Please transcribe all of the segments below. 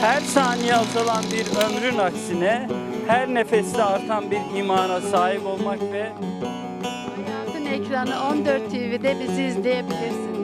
Her saniye azalan bir ömrün aksine her nefeste artan bir imana sahip olmak ve Hayatın ekranı 14 TV'de bizi izleyebilirsiniz.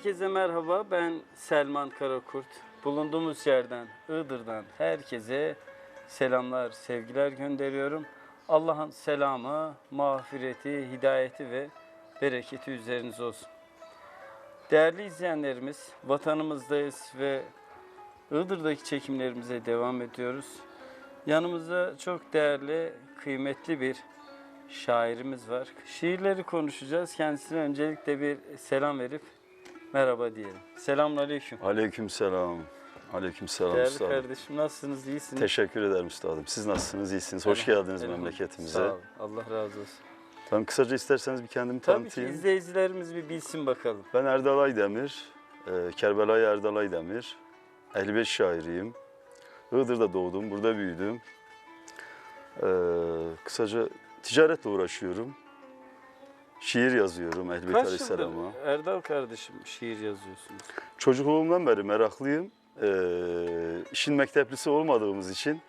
Herkese merhaba. Ben Selman Karakurt. Bulunduğumuz yerden, Iğdır'dan herkese selamlar, sevgiler gönderiyorum. Allah'ın selamı, mağfireti, hidayeti ve bereketi üzerinize olsun. Değerli izleyenlerimiz, vatanımızdayız ve Iğdır'daki çekimlerimize devam ediyoruz. Yanımızda çok değerli, kıymetli bir şairimiz var. Şiirleri konuşacağız. Kendisine öncelikle bir selam verip merhaba diyelim. Selamünaleyküm. Aleykümselam. Aleykümselam Değerli üstadım. kardeşim nasılsınız? İyisiniz? Teşekkür ederim üstadım. Siz nasılsınız? İyisiniz. Hoş geldiniz Elhamdülillah. memleketimize. Sağ olun. Allah razı olsun. Ben kısaca isterseniz bir kendimi Tabii ki tanıtayım. izleyicilerimiz bir bilsin bakalım. Ben Erdal Aydemir. E, Kerbelay Erdal Aydemir. 55 şairiyim. Iğdır'da doğdum, burada büyüdüm. E, kısaca ticaretle uğraşıyorum. Şiir yazıyorum Ehl-i Beyt Kaç Aleyhisselam'a. yıldır Erdal kardeşim şiir yazıyorsunuz? Çocukluğumdan beri meraklıyım. Ee, işin mekteplisi olmadığımız için,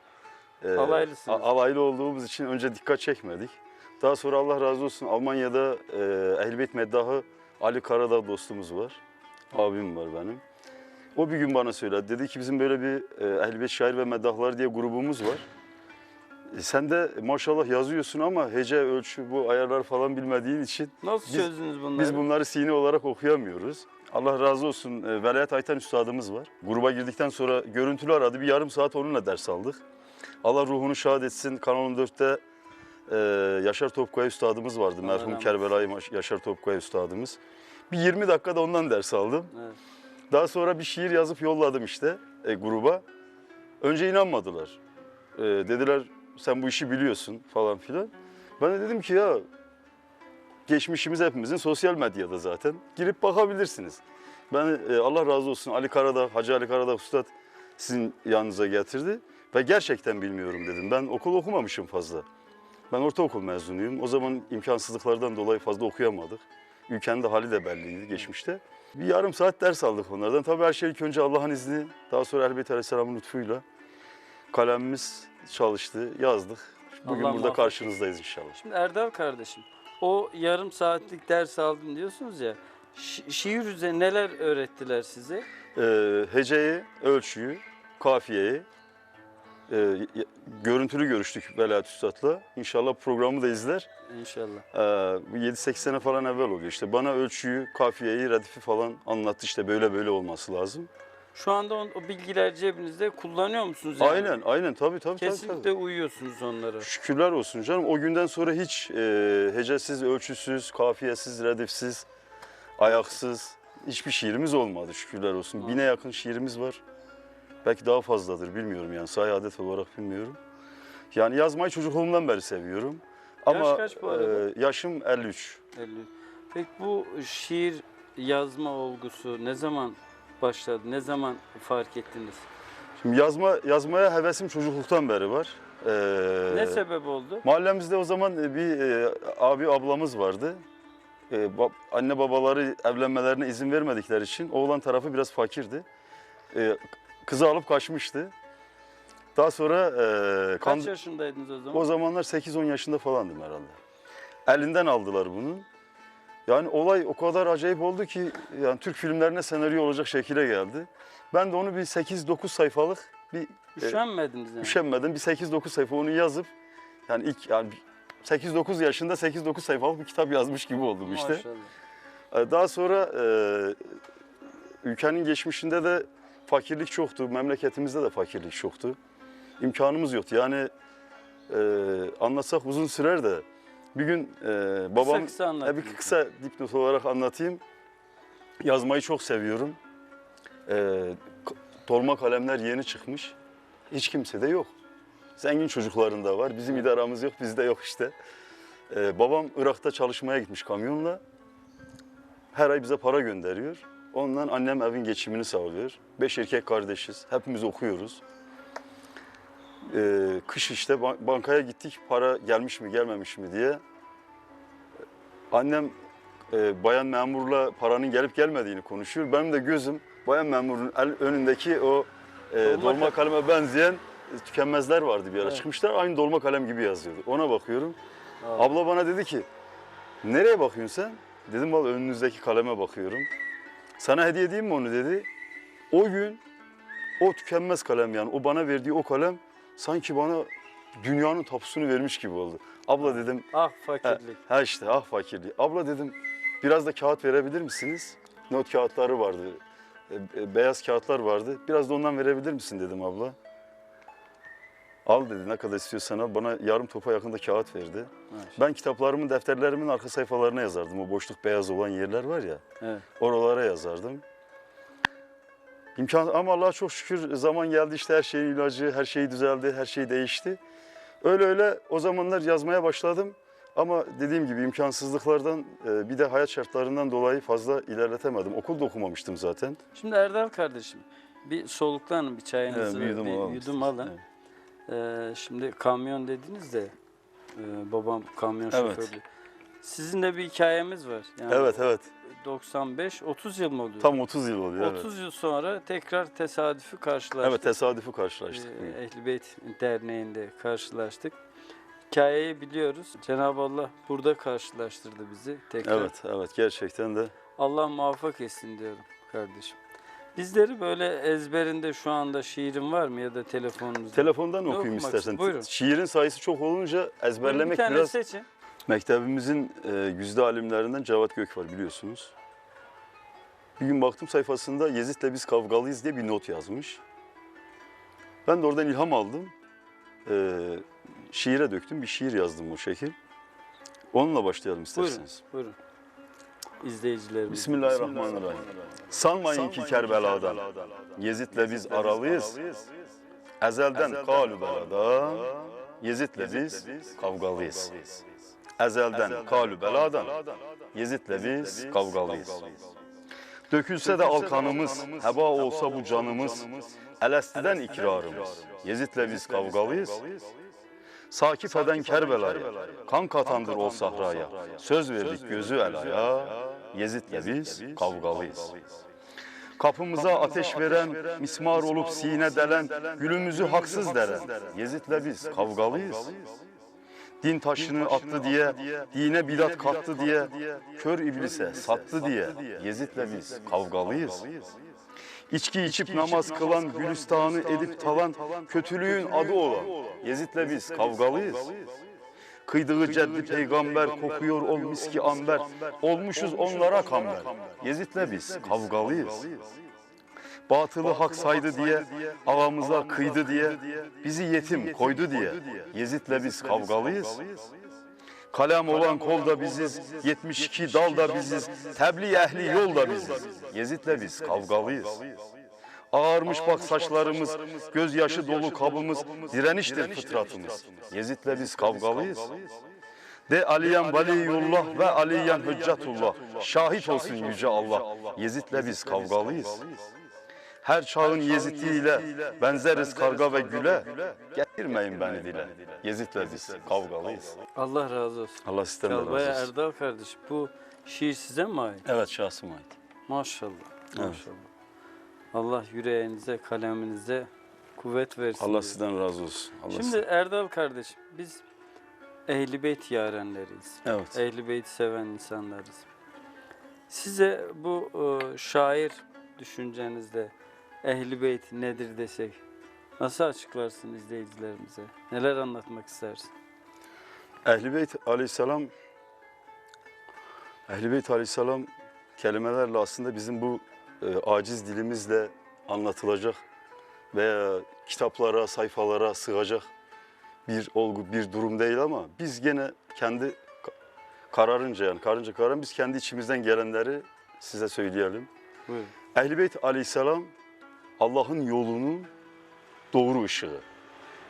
e, Alaylısınız. a- alaylı olduğumuz için önce dikkat çekmedik. Daha sonra Allah razı olsun Almanya'da e, Ehl-i Beyt meddahı Ali Karadağ dostumuz var. Abim var benim. O bir gün bana söyledi. Dedi ki bizim böyle bir e, Ehl-i Beyt şair ve meddahlar diye grubumuz var. Sen de maşallah yazıyorsun ama hece, ölçü, bu ayarlar falan bilmediğin için Nasıl Biz- çözdünüz bunları? biz bunları sini olarak okuyamıyoruz. Allah razı olsun e, Velayet Aytan Üstadımız var. Gruba girdikten sonra görüntülü aradı. Bir yarım saat onunla ders aldık. Allah ruhunu şad etsin. Kanal 14'te e, Yaşar Topkaya Üstadımız vardı. Allah Merhum rahmet Kerbelay Yaşar Topkaya Üstadımız. Bir 20 dakikada ondan ders aldım. Evet. Daha sonra bir şiir yazıp yolladım işte e, gruba. Önce inanmadılar. E, dediler sen bu işi biliyorsun falan filan. Ben de dedim ki ya geçmişimiz hepimizin sosyal medyada zaten. Girip bakabilirsiniz. Ben e, Allah razı olsun Ali Karadağ, Hacı Ali Karadağ Ustad sizin yanınıza getirdi. Ve gerçekten bilmiyorum dedim. Ben okul okumamışım fazla. Ben ortaokul mezunuyum. O zaman imkansızlıklardan dolayı fazla okuyamadık. Ülkenin de hali de belliydi geçmişte. Bir yarım saat ders aldık onlardan. Tabii her şey ilk önce Allah'ın izni, daha sonra Elbet Aleyhisselam'ın lütfuyla kalemimiz çalıştı, yazdık. Bugün Allah burada muhafaza karşınızdayız inşallah. Şimdi Erdal kardeşim, o yarım saatlik ders aldım diyorsunuz ya. şi- şiir üzerine neler öğrettiler size? Ee, heceyi, ölçüyü, kafiyeyi e, görüntülü görüştük Velayet Üstad'la. İnşallah programı da izler. İnşallah. Ee, bu 7-8 sene falan evvel oluyor işte. Bana ölçüyü, kafiyeyi, radifi falan anlattı işte böyle böyle olması lazım. Şu anda on- o bilgiler cebinizde kullanıyor musunuz? yani? Aynen, aynen tabii tabii. tabii, Kesinlikle tabii. uyuyorsunuz onlara. Şükürler olsun canım. O günden sonra hiç e, hecesiz, ölçüsüz, kafiyesiz, radifsiz, ayaksız hiçbir şiirimiz olmadı şükürler olsun. Bine yakın şiirimiz var. Belki daha fazladır bilmiyorum yani sahi adet olarak bilmiyorum. Yani yazmayı çocukluğumdan beri seviyorum. Ama kaç bu arada? e, yaşım 53. 50. Peki bu şiir yazma olgusu ne zaman başladı? Ne zaman fark ettiniz? Şimdi yazma yazmaya hevesim çocukluktan beri var. E, ne sebep oldu? Mahallemizde o zaman e, bir e, abi ablamız vardı. E, ba- anne babaları evlenmelerine izin vermedikleri için oğlan tarafı biraz fakirdi. E, kızı alıp kaçmıştı. Daha sonra e, Kaç yaşındaydınız o zaman? o zamanlar 8-10 yaşında falandım herhalde. Elinden aldılar bunu. Yani olay o kadar acayip oldu ki yani Türk filmlerine senaryo olacak şekilde geldi. Ben de onu bir 8-9 sayfalık bir Üşenmediniz yani. üşenmedim. Bir 8-9 sayfa onu yazıp yani ilk yani 8-9 yaşında 8-9 sayfalık bir kitap yazmış gibi oldum işte. Maşallah. Ee, Daha sonra e, ülkenin geçmişinde de fakirlik çoktu. Memleketimizde de fakirlik çoktu. İmkanımız yoktu. Yani e, anlatsak uzun sürer de bir gün e, babam kısa anlatın e, bir kısa dipnot olarak anlatayım. Yazmayı çok seviyorum. E, dolma kalemler yeni çıkmış. Hiç kimse de yok. Zengin çocuklarında var. Bizim idaramız yok, bizde yok işte. E, babam Irak'ta çalışmaya gitmiş kamyonla. her ay bize para gönderiyor. Ondan annem evin geçimini sağlıyor. Beş erkek kardeşiz. Hepimiz okuyoruz. Ee, kış işte ban- bankaya gittik. Para gelmiş mi gelmemiş mi diye. Annem e, bayan memurla paranın gelip gelmediğini konuşuyor. Benim de gözüm bayan memurun el- önündeki o e, Dolma dolma, kalem. kaleme benzeyen tükenmezler vardı bir ara Evet. çıkmışlar. Aynı dolma kalem gibi yazıyordu. Ona bakıyorum. Aa. Abla bana dedi ki nereye bakıyorsun sen? Dedim valla önünüzdeki kaleme bakıyorum. Sana hediye edeyim mi onu dedi. O gün o tükenmez kalem yani o bana verdiği o kalem sanki bana dünyanın tapusunu vermiş gibi oldu. Abla dedim Ah Ha, fakirlik. ha işte ah fakirliği. Abla dedim biraz da kağıt verebilir misiniz? Not kağıtları vardı. e, e, Beyaz kağıtlar vardı. Biraz da ondan verebilir misin dedim abla. Al dedi ne kadar istiyorsan al. Bana yarım topa yakında kağıt verdi. Ben kitaplarımın, defterlerimin arka sayfalarına yazardım. O boşluk beyaz olan yerler var ya. Evet. Oralara yazardım. İmkan ama Allah'a çok şükür zaman geldi işte her şeyin ilacı, her şey düzeldi, her şey değişti. Öyle öyle o zamanlar yazmaya başladım. Ama dediğim gibi imkansızlıklardan e, bir de hayat şartlarından dolayı fazla ilerletemedim. Okul da okumamıştım zaten. Şimdi Erdal kardeşim bir soluklanın bir çayınızı Evet, bir yudum bir alalım yudum alın. Evet. Ee, şimdi kamyon dediniz de e, babam kamyon Evet. şoförü. Sizinle bir hikayemiz var. Yani Evet evet. 95 30 yıl mı oluyor? Tam 30 yıl oluyor. evet. 30 yıl sonra tekrar tesadüfi karşılaştık. Evet tesadüfi karşılaştık. Ee, Ehl-i Beyt Derneği'nde karşılaştık. Hikayeyi biliyoruz. Cenab-ı Allah burada karşılaştırdı bizi tekrar. Evet evet gerçekten de. Allah muvaffak etsin diyorum kardeşim. Bizleri böyle ezberinde şu anda şiirin var mı ya da telefonunuzda? Telefondan okuyayım okumak istersen. Buyurun. Şiirin sayısı çok olunca Buyurun, bir ezberlemek tane biraz... seçin. Mektebimizin e, güzide alimlerinden Cevat Gök var biliyorsunuz. Bir gün baktım sayfasında Yezid'le biz kavgalıyız diye bir not yazmış. Ben de oradan ilham aldım. E, şiire döktüm, bir şiir yazdım o şekil. Onunla başlayalım Buyurun. isterseniz. Buyurun. İzleyicilerimiz. Bismillahirrahmanirrahim. Sanmayın ki Kerbela'dan, Yezid'le biz aralıyız. Ezelden kalu belada, Yezid'le biz kavgalıyız. Ezelden kalu beladan, Yezid'le biz kavgalıyız. Dökülse de alkanımız, heba olsa bu canımız, Elesti'den ikrarımız, Yezid'le biz kavgalıyız. Sakif eden Kerbela'ya, kan katandır o sahraya, söz verdik gözü elaya, Yezid'le biz kavgalıyız. Kapımıza ateş veren, mismar olup sine delen, gülümüzü haksız deren, Yezid'le biz kavgalıyız. Din taşını attı diye, dine bidat kattı diye, kör iblise sattı diye, Yezid'le biz kavgalıyız. İçki içip namaz kılan, gülistanı edip talan, kötülüğün adı olan, Yezid'le biz kavgalıyız. Kıydığı ceddi peygamber kokuyor ol miski amber, olmuşuz onlara kamber. Yezid'le biz kavgalıyız. Batılı hak saydı diye, ağamıza kıydı diye, bizi yetim koydu diye, Yezid'le biz kavgalıyız. Kalem olan kol da biziz, 72 dal da biziz, tebliğ ehli yol da biziz. Yezid'le biz kavgalıyız. Ağarmış bak saçlarımız, gözyaşı dolu kabımız, direniştir fıtratımız. Yezid'le biz kavgalıyız. De Aliyen Valiyullah ve Aliyen Hüccetullah. Şahit olsun Yüce Allah. Yezid'le biz kavgalıyız. Her çağın Yezid'iyle benzeriz karga ve güle. Getirmeyin beni dile. Yezid'le biz kavgalıyız. Allah razı olsun. Allah sizden de razı olsun. Erdal kardeşim bu şiir size mi ait? Evet şahsıma ait. Maşallah. Evet. Maşallah. Allah yüreğinize, kaleminize kuvvet versin. Allah sizden razı olsun. Allah Şimdi sizden- Erdal kardeşim biz Ehl-i Beyt yarenleriyiz. Evet. Ehl-i Beyt'i seven insanlarız. Size bu e, şair düşüncenizde Ehl-i Beyt nedir desek nasıl açıklarsın izleyicilerimize? Neler anlatmak istersin? Ehl-i Beyt aleyhisselam Ehl-i Beyt aleyhisselam kelimelerle aslında bizim bu e, aciz dilimizle anlatılacak veya kitaplara, sayfalara sığacak bir olgu, bir durum değil ama biz gene kendi ka- kararınca yani karınca kararın biz kendi içimizden gelenleri size söyleyelim. Buyurun. Ehl-i Beyt aleyhisselam Allah'ın yolunun doğru ışığı.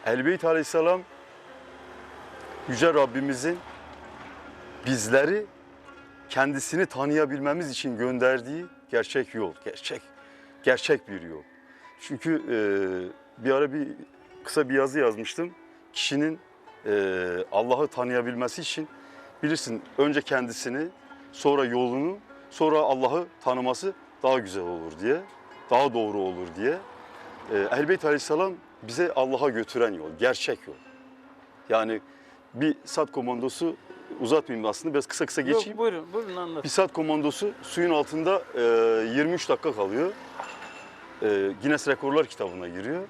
Ehl-i Beyt aleyhisselam Yüce Rabbimizin bizleri kendisini tanıyabilmemiz için gönderdiği gerçek yol, gerçek gerçek bir yol. Çünkü e, bir ara bir kısa bir yazı yazmıştım. Kişinin e, Allah'ı tanıyabilmesi için bilirsin önce kendisini, sonra yolunu, sonra Allah'ı tanıması daha güzel olur diye, daha doğru olur diye. E, Ehl-i Aleyhisselam bize Allah'a götüren yol, gerçek yol. Yani bir sat komandosu uzatmayayım aslında biraz kısa kısa geçeyim. Yok buyurun buyurun anlat. Bir saat komandosu suyun altında e, 23 dakika kalıyor. E, Guinness Rekorlar kitabına giriyor.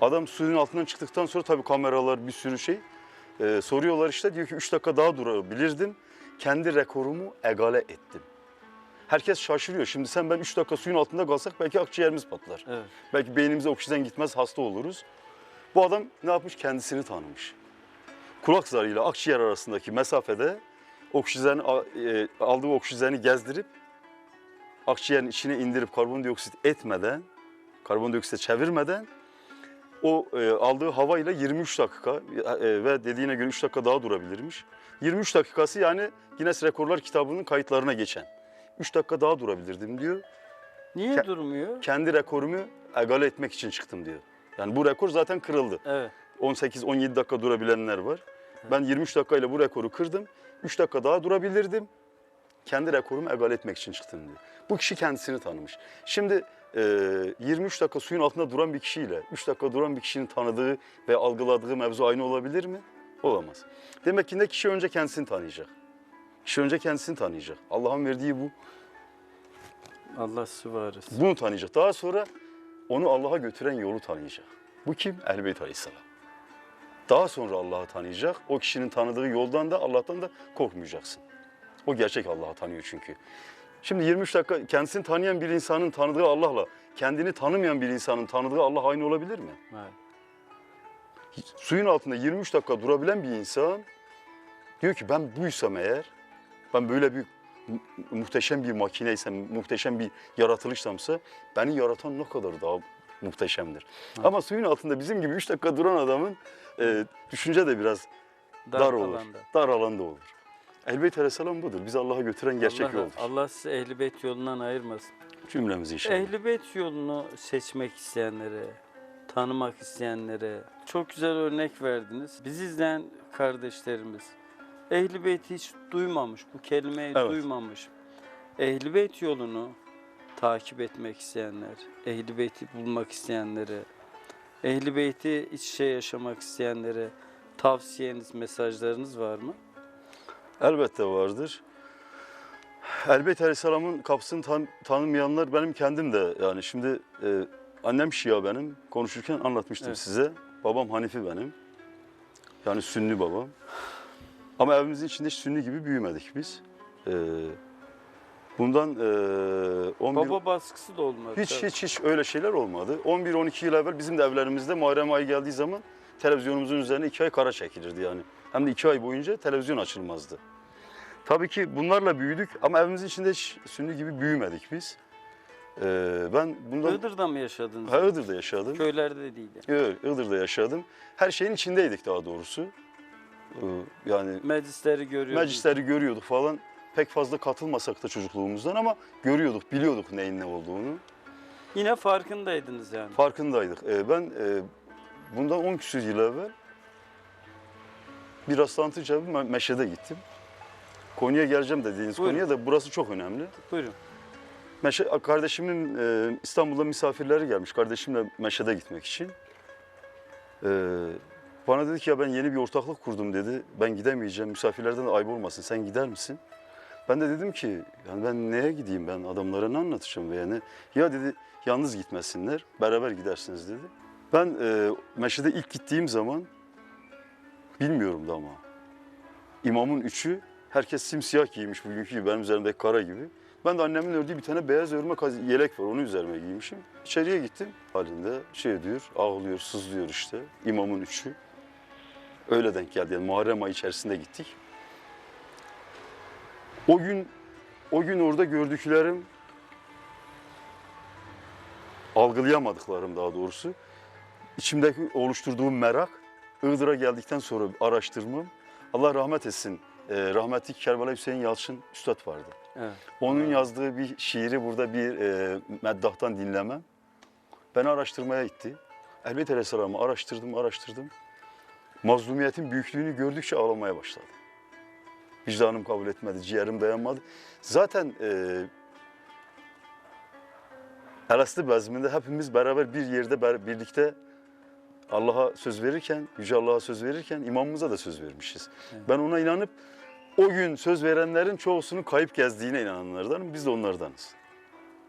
Adam suyun altından çıktıktan sonra tabii kameralar bir sürü şey. E, soruyorlar işte diyor ki 3 dakika daha durabilirdim. Kendi rekorumu egale ettim. Herkes şaşırıyor. Şimdi sen ben 3 dakika suyun altında kalsak belki akciğerimiz patlar. Evet. Belki beynimize oksijen gitmez hasta oluruz. Bu adam ne yapmış? Kendisini tanımış. Kulak zarıyla akciğer arasındaki mesafede oksijen e, aldığı oksijeni gezdirip akciğerin içine indirip karbondioksit etmeden, karbondioksite çevirmeden o e, aldığı havayla 23 dakika e, ve dediğine göre 3 dakika daha durabilirmiş. 23 dakikası yani Guinness Rekorlar kitabının kayıtlarına geçen. 3 dakika daha durabilirdim diyor Niye Ke- durmuyor? kendi rekorumu egale etmek için çıktım diyor. Yani bu rekor zaten kırıldı. Evet. 18-17 dakika durabilenler var. Ben 23 dakikayla bu rekoru kırdım. 3 dakika daha durabilirdim. Kendi rekorumu egale etmek için çıktım diyor. Bu kişi kendisini tanımış. Şimdi e, 23 dakika suyun altında duran bir kişiyle 3 dakika duran bir kişinin tanıdığı ve algıladığı mevzu aynı olabilir mi? Olamaz. Demek ki ne kişi önce kendisini tanıyacak. Kişi önce kendisini tanıyacak. Allah'ın verdiği bu. Allah sıvarız. Bunu tanıyacak. Daha sonra onu Allah'a götüren yolu tanıyacak. Bu kim? Ehl-i Aleyhisselam. Daha sonra Allah'ı tanıyacak. O kişinin tanıdığı yoldan da Allah'tan da korkmayacaksın. O gerçek Allah'ı tanıyor çünkü. Şimdi 23 dakika kendisini tanıyan bir insanın tanıdığı Allah'la kendini tanımayan bir insanın tanıdığı Allah aynı olabilir mi? Evet. Suyun altında 23 dakika durabilen bir insan diyor ki ben buysam eğer, ben böyle bir mu- muhteşem bir makineysem, muhteşem bir yaratılışsamsa beni yaratan ne kadar daha muhteşemdir. Ama suyun altında bizim gibi 3 dakika duran adamın e, düşünce de biraz dar, Dar olur. alanda. Dar alanda olur. Elbette Aleyhisselam budur. Bizi Allah'a götüren gerçek Allah, yoldur. Allah sizi Ehl-i Beyt yolundan ayırmasın. Cümlemizi inşallah. Ehl-i Beyt yolunu seçmek isteyenlere, tanımak isteyenlere çok güzel örnek verdiniz. Bizi izleyen kardeşlerimiz Ehl-i Beyt'i hiç duymamış, bu kelimeyi Evet. duymamış. Ehl-i Beyt yolunu takip etmek isteyenler, Ehl-i Beyt'i bulmak isteyenlere, Ehl-i Beyt'i iç içe yaşamak isteyenlere tavsiyeniz, mesajlarınız var mı? Elbette vardır. Elbette Aleyhisselam'ın kapısını tan- tanımayanlar benim kendim de yani şimdi e, annem Şia benim konuşurken anlatmıştım Evet. size. Babam Hanifi benim. Yani Sünni babam. Ama evimizin içinde hiç Sünni gibi büyümedik biz. E, bundan e, 11 Baba baskısı da olmadı. hiç tabii. hiç hiç öyle şeyler olmadı. 11-12 yıl evvel bizim de evlerimizde Muharrem ayı geldiği zaman televizyonumuzun üzerine iki ay kara çekilirdi yani. Hem de iki ay boyunca televizyon açılmazdı. Tabii ki bunlarla büyüdük ama evimizin içinde hiç Sünni gibi büyümedik biz. Ee, ben bundan Iğdır'da mı yaşadınız? Ha, Iğdır'da yaşadım. Köylerde de değil. Evet, Iğdır'da yaşadım. Her şeyin içindeydik daha doğrusu. Ee, yani Meclisleri görüyoruz. meclisleri görüyorduk falan. Pek fazla katılmasak da çocukluğumuzdan ama görüyorduk, biliyorduk neyin ne olduğunu. Yine farkındaydınız yani. Farkındaydık. Ee, ben e, bundan 10 küsur yıl evvel bir rastlantı icabı Me- Meşe'de gittim. Konuya geleceğim dediğiniz Buyurun. konuya da burası çok önemli. Buyurun. Meşe, kardeşimin e, İstanbul'da misafirleri gelmiş. Kardeşimle Meşe'de gitmek için. Ee, bana dedi ki ya ben yeni bir ortaklık kurdum dedi. Ben gidemeyeceğim. Misafirlerden de ayıp olmasın. Sen gider misin? Ben de dedim ki yani ben neye gideyim ben adamlara ne anlatacağım veya ne? Ya dedi yalnız gitmesinler. Beraber gidersiniz dedi. Ben e, Meşe'de ilk gittiğim zaman bilmiyorum da ama. İmamın üçü herkes simsiyah giymiş bugünkü gibi benim üzerimdeki kara gibi. Ben de annemin ördüğü bir tane beyaz örme yelek var onu üzerime giymişim. İçeriye gittim halinde şey diyor ağlıyor sızlıyor işte imamın üçü. Öyle denk geldi yani Muharrem ayı içerisinde gittik. O gün o gün orada gördüklerim algılayamadıklarım daha doğrusu. İçimdeki oluşturduğum merak Iğdır'a geldikten sonra araştırmam. Allah rahmet etsin. e, rahmetli Kerbela Hüseyin Yalçın Üstad vardı. Evet. Onun yazdığı bir şiiri burada bir e, meddahtan dinlemem. Beni araştırmaya itti. Elbet Aleyhisselam'ı araştırdım, araştırdım. Mazlumiyetin büyüklüğünü gördükçe ağlamaya başladım. Vicdanım kabul etmedi, ciğerim dayanmadı. Zaten e, Elastı bezminde hepimiz beraber bir yerde birlikte Allah'a söz verirken, Yüce Allah'a söz verirken imamımıza da söz vermişiz. Evet. Ben ona inanıp o gün söz verenlerin çoğusunun kayıp gezdiğine inananlardanım. Biz de onlardanız.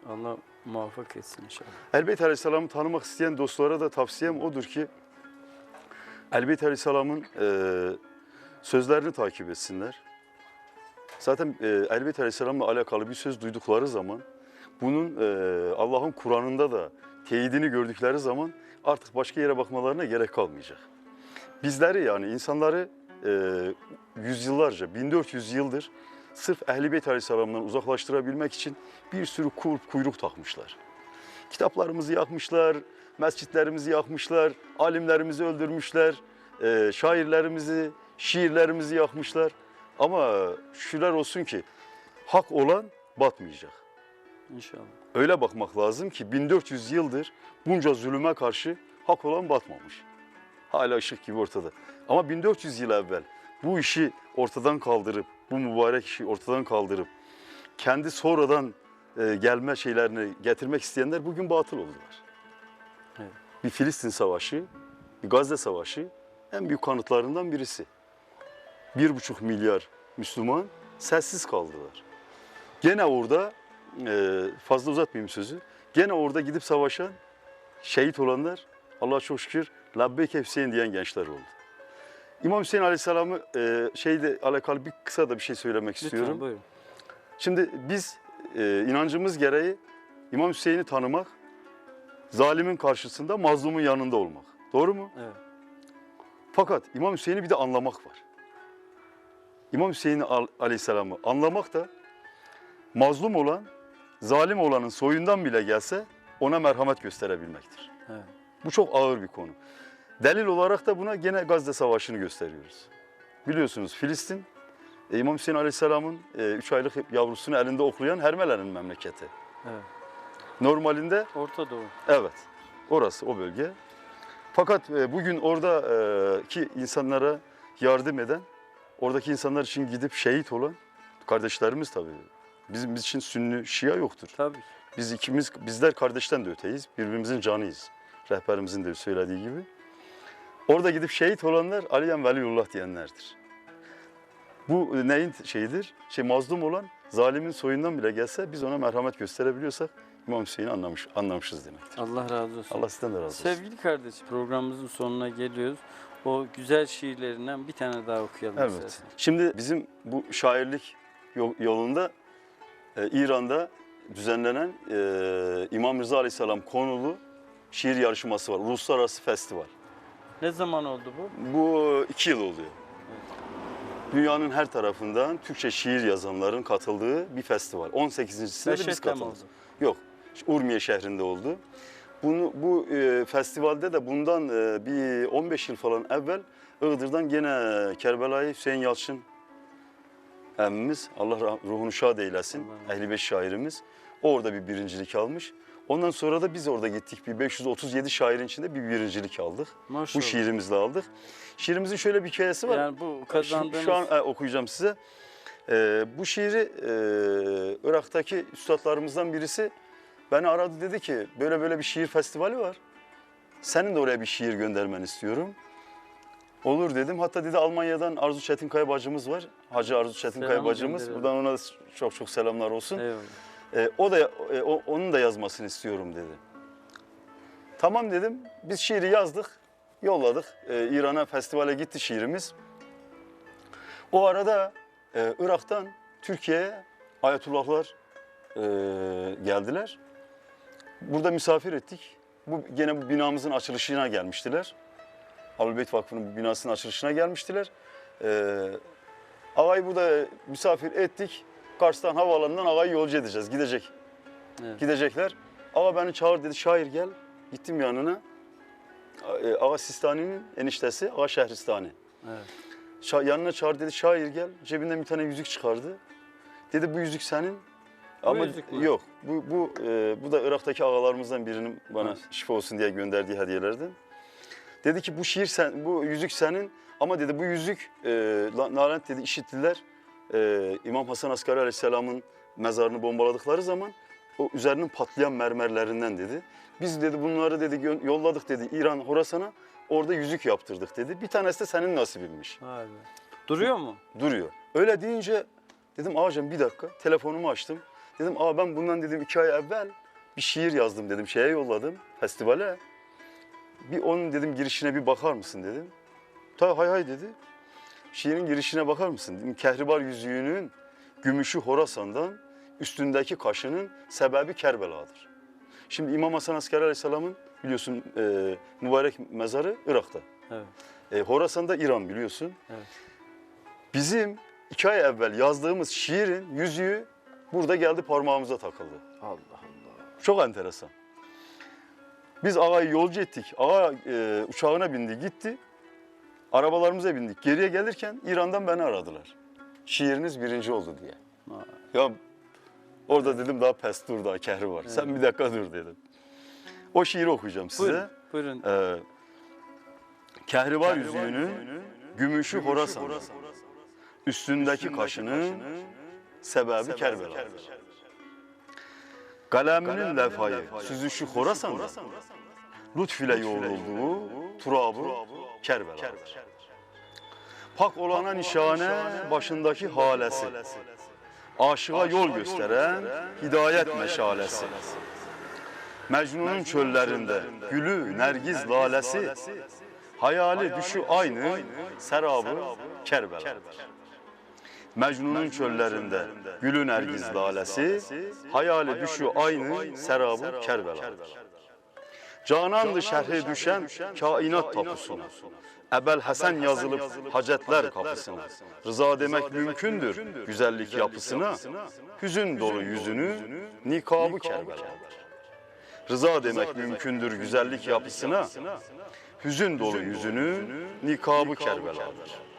Allah muvaffak etsin inşallah. Elbeyt Aleyhisselam'ı tanımak isteyen dostlara da tavsiyem odur ki Elbeyt Aleyhisselam'ın e, sözlerini takip etsinler. Zaten e, Elbeyt Aleyhisselam'la alakalı bir söz duydukları zaman bunun e, Allah'ın Kur'an'ında da teyidini gördükleri zaman artık başka yere bakmalarına gerek kalmayacak. Bizleri yani insanları e, yüzyıllarca, 1400 yıldır sırf Ehl-i Beyt Aleyhisselam'dan uzaklaştırabilmek için bir sürü kur, kuyruk takmışlar. Kitaplarımızı yakmışlar, mescitlerimizi yakmışlar, alimlerimizi öldürmüşler, e, şairlerimizi, şiirlerimizi yakmışlar. Ama şükürler olsun ki hak olan batmayacak. İnşallah. Öyle bakmak lazım ki 1400 yıldır bunca zulüme karşı hak olan batmamış. Hala ışık gibi ortada. Ama 1400 yıl evvel bu işi ortadan kaldırıp, bu mübarek işi ortadan kaldırıp kendi sonradan e, gelme şeylerini getirmek isteyenler bugün batıl oldular. Evet. Bir Filistin savaşı, bir Gazze savaşı en büyük kanıtlarından birisi. Bir buçuk milyar Müslüman sessiz kaldılar. Gene orada e, fazla uzatmayayım sözü. Gene orada gidip savaşan, şehit olanlar Allah'a çok şükür Labbeyk Hüseyin diyen gençler oldu. İmam Hüseyin Aleyhisselam'ı e, şeyle alakalı bir kısa da bir şey söylemek istiyorum. Lütfen buyurun. Şimdi biz e, inancımız gereği İmam Hüseyin'i tanımak, zalimin karşısında mazlumun yanında olmak. Doğru mu? Evet. Fakat İmam Hüseyin'i bir de anlamak var. İmam Hüseyin al- Aleyhisselam'ı anlamak da mazlum olan, zalim olanın soyundan bile gelse ona merhamet gösterebilmektir. Evet. Bu çok ağır bir konu. Delil olarak da buna gene Gazze Savaşı'nı gösteriyoruz. Biliyorsunuz Filistin, e, İmam Hüseyin Aleyhisselam'ın 3 aylık yavrusunu elinde oklayan Hermelerin memleketi. Evet. Normalinde Orta Doğu. Evet, orası o bölge. Fakat e, bugün oradaki insanlara yardım eden, oradaki insanlar için gidip şehit olan kardeşlerimiz tabii. Bizim için Sünni, Şia yoktur. Tabii. Biz ikimiz, bizler kardeşten de öteyiz, birbirimizin canıyız. Rehberimizin de söylediği gibi. Orada gidip şehit olanlar Aliyen Veliullah diyenlerdir. Bu neyin şeyidir? Şey mazlum olan zalimin soyundan bile gelse biz ona merhamet gösterebiliyorsak İmam Hüseyin'i anlamış, anlamışız demektir. Allah razı olsun. Allah sizden de razı olsun. Sevgili kardeşim programımızın sonuna geliyoruz. O güzel şiirlerinden bir tane daha okuyalım Evet. istersen. Şimdi bizim bu şairlik yo- yolunda e, İran'da düzenlenen e, İmam Rıza Aleyhisselam konulu şiir yarışması var. Uluslararası festival. Ne zaman oldu bu? Bu iki yıl oluyor. Dünyanın her tarafından Türkçe şiir yazanların katıldığı bir festival. 18.sinde de biz katıldık. oldu? Yok, Urmiye şehrinde oldu. Bunu, bu e, festivalde de bundan e, bir 15 yıl falan evvel Iğdır'dan gene Kerbela'yı Hüseyin Yalçın emmimiz, Allah ruhunu şad eylesin, Ehli Beş şairimiz. O orada bir birincilik almış. Ondan sonra da biz orada gittik. Bir 537 şairin içinde bir birincilik aldık. Maşallah. Bu şiirimizle aldık. Şiirimizin şöyle bir hikayesi var. Yani bu Şu, kazandığınız... şu an e, okuyacağım size. E, bu şiiri e, Irak'taki üstadlarımızdan birisi beni aradı dedi ki böyle böyle bir şiir festivali var. Senin de oraya bir şiir göndermeni istiyorum. Olur dedim. Hatta dedi Almanya'dan Arzu Çetinkaya bacımız var. Hacı Arzu Çetinkaya bacımız. Buradan ona çok çok selamlar olsun. Eyvallah. E, o da e, o- onun da yazmasını istiyorum dedi. Tamam dedim. Biz şiiri yazdık, yolladık. E, İran'a festivale gitti şiirimiz. O arada e, Irak'tan Türkiye'ye Ayetullahlar e, geldiler. Burada misafir ettik. Bu gene bu binamızın açılışına gelmiştiler. Ahlulbeyt Vakfı'nın binasının açılışına gelmiştiler. E, ağayı burada misafir ettik. Kars'tan havaalanından ağayı yolcu edeceğiz. Gidecek. Evet. Gidecekler. Ağa beni çağır dedi. Şair gel. Gittim yanına. E, Ağa Sistani'nin eniştesi Ağa Şehristani. Evet. şa- yanına çağır dedi şair gel. Cebinden bir tane yüzük çıkardı. Dedi bu yüzük senin. Ama yok. Bu bu e, bu da Irak'taki ağalarımızdan birinin bana Evet. şifa olsun diye gönderdiği hediyelerden. Dedi ki bu şiir sen bu yüzük senin ama dedi bu yüzük e, Nalent dedi işittiler. E, İmam Hasan Askari Aleyhisselam'ın mezarını bombaladıkları zaman o üzerinin patlayan mermerlerinden dedi. Biz dedi bunları dedi yolladık dedi İran Horasan'a. Orada yüzük yaptırdık dedi. Bir tanesi de senin nasibinmiş. Be. Duruyor mu? Duruyor. Öyle deyince dedim ağacım bir dakika telefonumu açtım. Dedim aa ben bundan dedim iki ay evvel bir şiir yazdım dedim şeye yolladım festivale. Bir onun dedim girişine bir bakar mısın dedim. Ta hay hay dedi. Şiirin girişine bakar mısın? Dedim, Kehribar yüzüğünün gümüşü Horasan'dan üstündeki kaşının sebebi Kerbela'dır. Şimdi İmam Hasan Askeri Aleyhisselam'ın biliyorsun e, mübarek mezarı Irak'ta. Evet. E, Horasan'da İran biliyorsun. Evet. Bizim iki ay evvel yazdığımız şiirin yüzüğü burada geldi parmağımıza takıldı. Allah Allah. Çok enteresan. Biz ağayı yolcu ettik. Ağa e, uçağına bindi gitti. Arabalarımıza bindik. Geriye gelirken İran'dan beni aradılar. Şiiriniz birinci oldu diye. Vay. Ya orada dedim daha pes dur daha kehri var. Sen bir dakika dur dedim. O şiiri okuyacağım size. Buyurun. Buyurun. Ee, Kehribar yüzüğünün gümüşü Horasan. Üstündeki kaşının səbəbi Kərbəladır. Qələminin ləfayı süzüşü Xorasanda lütf ilə yoğrulduğu turabı Kərbəladır. Pak olana nişanə başındakı haləsi, aşığa yol göstərən hidayət məşaləsi. Məcnunun çöllərində gülü, nərgiz laləsi, hayali düşü aynı, sərabı Kərbəladır. Mecnun'un çöllerinde gülü nergiz lalesi, hayali düşü aynı serabı Kerbela'dır. Canandı şerhe düşen kainat tapusuna. Ebel Hasan yazılıp hacetler kapısına. Rıza demek mümkündür güzellik yapısına. Hüzün dolu yüzünü nikabı Kerbela'dır. Rıza demek mümkündür güzellik yapısına. Hüzün dolu yüzünü nikabı Kerbela'dır.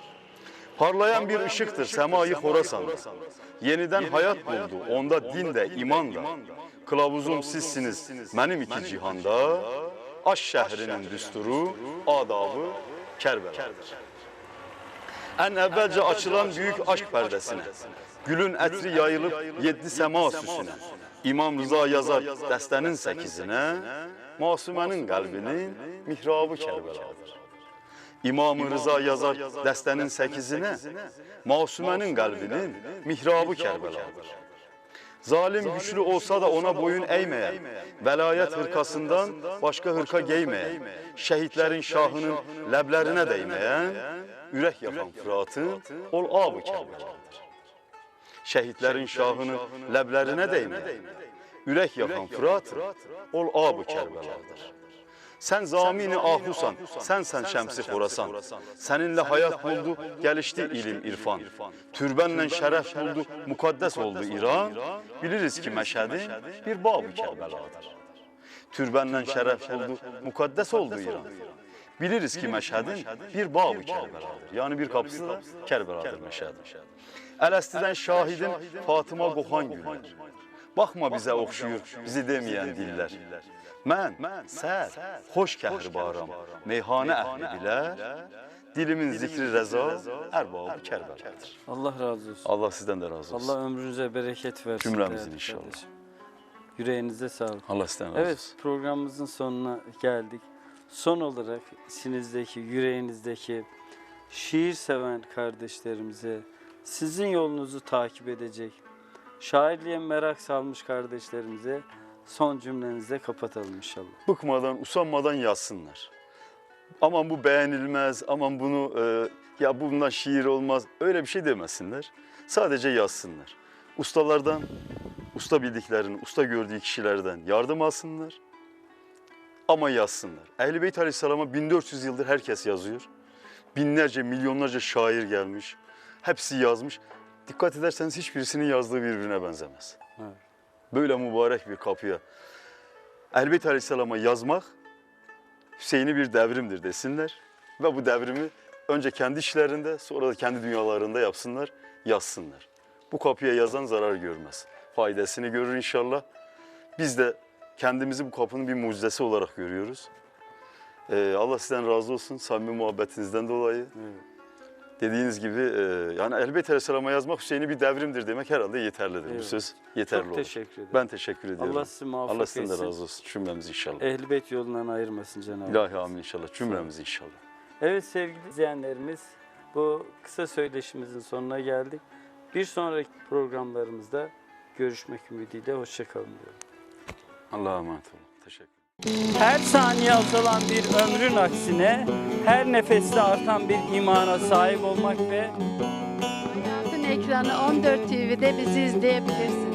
Parlayan bir ışıktır. semayı Horasan'da. Yeniden hayat buldu. onda din de iman da. Kılavuzum sizsiniz. benim iki cihanda. Aş şehrinin düsturu, adabı Kerbela'dır. En evvelce açılan büyük aşk perdesine, gülün etri yayılıp yedi sema süsüne, İmam Rıza yazar destenin sekizine, masumenin kalbinin mihrabı Kerbela'dır. İmam-ı Rıza yazar dəstənin səkizinə, Masumənin qəlbinin mihrabı Kərbəladır. Zalim güclü olsa da ona boyun əyməyən, vəlayət hırkasından başqa hırka geyməyən, şəhidlərin şahının ləblərinə dəyməyən, ürək yaxan Fıratın ol abı Kərbəladır. Şəhidlərin şahının ləblərinə dəyməyən, ürək yaxan Fıratın ol abı Kərbəladır. Sen zamini ahusan, sen sen şemsi Horasan. Seninle hayat buldu, gelişti ilim irfan. Türbenle şeref buldu, mukaddes oldu İran. Biliriz ki meşhedin bir babı Kerbela'dır. Türbenle şeref buldu, mukaddes oldu İran. Biliriz ki meşhedin bir babı Kerbela'dır. Yani bir kapısı da Kerbela'dır meşhedin. Elesti'den şahidin Fatıma Kohan güller. Bakma bize okşuyur, bizi demeyen diller. Mən, sər, xoş kəhribaram, meyhanə əhli bilə, dilimin zikri rəza, ərbabı Kərbəladır. Allah razı olsun. Allah sizdən də razı olsun. Allah ömrünüze bereket versin. Cümlemizin değerli inşallah. kardeşim. Yüreğinize sağlık. Allah sizdən razı Evet olsun. programımızın sonuna geldik. Son olarak içinizdeki, yüreğinizdeki şiir seven kardeşlerimize sizin yolunuzu takip edecek, şairliğe merak salmış kardeşlerimize son cümlenizle kapatalım inşallah. Bıkmadan, usanmadan yazsınlar. Aman bu beğenilmez, aman bunu e, ya bundan şiir olmaz öyle bir şey demesinler. Sadece yazsınlar. Ustalardan, usta bildiklerini, usta gördüğü kişilerden yardım alsınlar. Ama yazsınlar. Ehl-i Beyt Aleyhisselam'a 1400 yıldır herkes yazıyor. Binlerce, milyonlarca şair gelmiş. Hepsi yazmış. Dikkat ederseniz hiçbirisinin yazdığı birbirine benzemez. Evet. Böyle mübarek bir kapıya Ehl-i Beyt Aleyhisselam'a yazmak Hüseyin'i bir devrimdir desinler ve bu devrimi önce kendi işlerinde sonra da kendi dünyalarında yapsınlar, yazsınlar. Bu kapıya yazan zarar görmez. Faydasını görür inşallah. Biz de kendimizi bu kapının bir mucizesi olarak görüyoruz. Ee, Allah sizden razı olsun samimi muhabbetinizden dolayı. Dediğiniz gibi e, yani Ehl-i Aleyhisselam'a yazmak Hüseyin'i bir devrimdir demek herhalde yeterlidir. Bu Evet. söz yeterli Çok olur. teşekkür ederim. Ben teşekkür ediyorum. Allah sizi muvaffak Allah sizden de etsin. razı olsun. Cümlemiz inşallah. Ehl-i Beyt yolundan ayırmasın Cenab-ı Hak. İlahi amin inşallah. Cümlemiz inşallah. Evet sevgili izleyenlerimiz bu kısa söyleşimizin sonuna geldik. Bir sonraki programlarımızda görüşmek ümidiyle hoşçakalın diyorum. Allah'a emanet olun. Teşekkür Her saniye azalan bir ömrün aksine her nefeste artan bir imana sahip olmak ve Hayatın ekranı 14 TV'de bizi izleyebilirsiniz.